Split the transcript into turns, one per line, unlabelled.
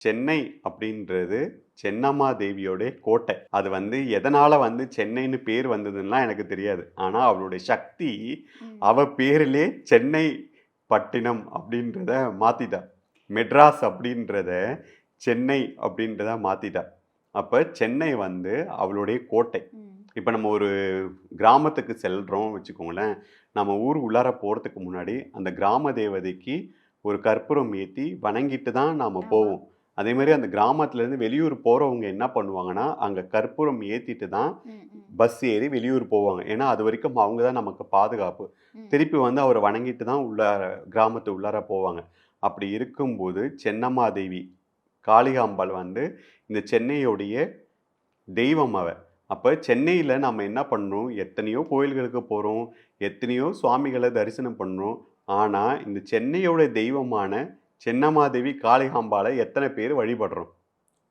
சென்னை அப்படின்றது சென்னம்மா தேவியோட கோட்டை. அது வந்து எதனால வந்து சென்னைன்னு பேர் வந்ததுன்னா எனக்கு தெரியாது. ஆனா அவளுடைய சக்தி. அவ பேரிலே சென்னை பட்டினம் அப்படின்றத மாத்திட்டா. மெட்ராஸ் அப்படின்றத சென்னை அப்படின்றத மாத்திட்டா. அப்ப சென்னை வந்து அவளுடைய கோட்டை. இப்போ நம்ம ஒரு கிராமத்துக்கு செல்றோம் வச்சுக்கோங்களேன். நம்ம ஊர் உள்ளார போகிறதுக்கு முன்னாடி அந்த கிராம தேவதைக்கு ஒரு கற்பூரம் ஏற்றி வணங்கிட்டு தான் நாம். போவோம். அதே மாதிரி அந்த கிராமத்துலேருந்து வெளியூர் போகிறவங்க என்ன பண்ணுவாங்கன்னா அங்கே கற்பூரம் ஏற்றிட்டு தான் பஸ் ஏறி வெளியூர் போவாங்க. ஏன்னா அது வரைக்கும் அவங்க தான் நமக்கு பாதுகாப்பு. திருப்பி வந்து அவரை வணங்கிட்டு தான் உள்ளார கிராமத்து உள்ளார போவாங்க. அப்படி இருக்கும்போது சென்னம்மா தேவி காளிகாம்பாள் வந்து இந்த சென்னையுடைய தெய்வம் அவ. அப்போ சென்னையில் நம்ம என்ன பண்ணுறோம்? எத்தனையோ கோயில்களுக்கு போகிறோம். எத்தனையோ சுவாமிகளை தரிசனம் பண்ணுறோம். ஆனால் இந்த சென்னையோட தெய்வமான சென்னமாதேவி காளிகாம்பாளை எத்தனை பேர் வழிபடுறோம்?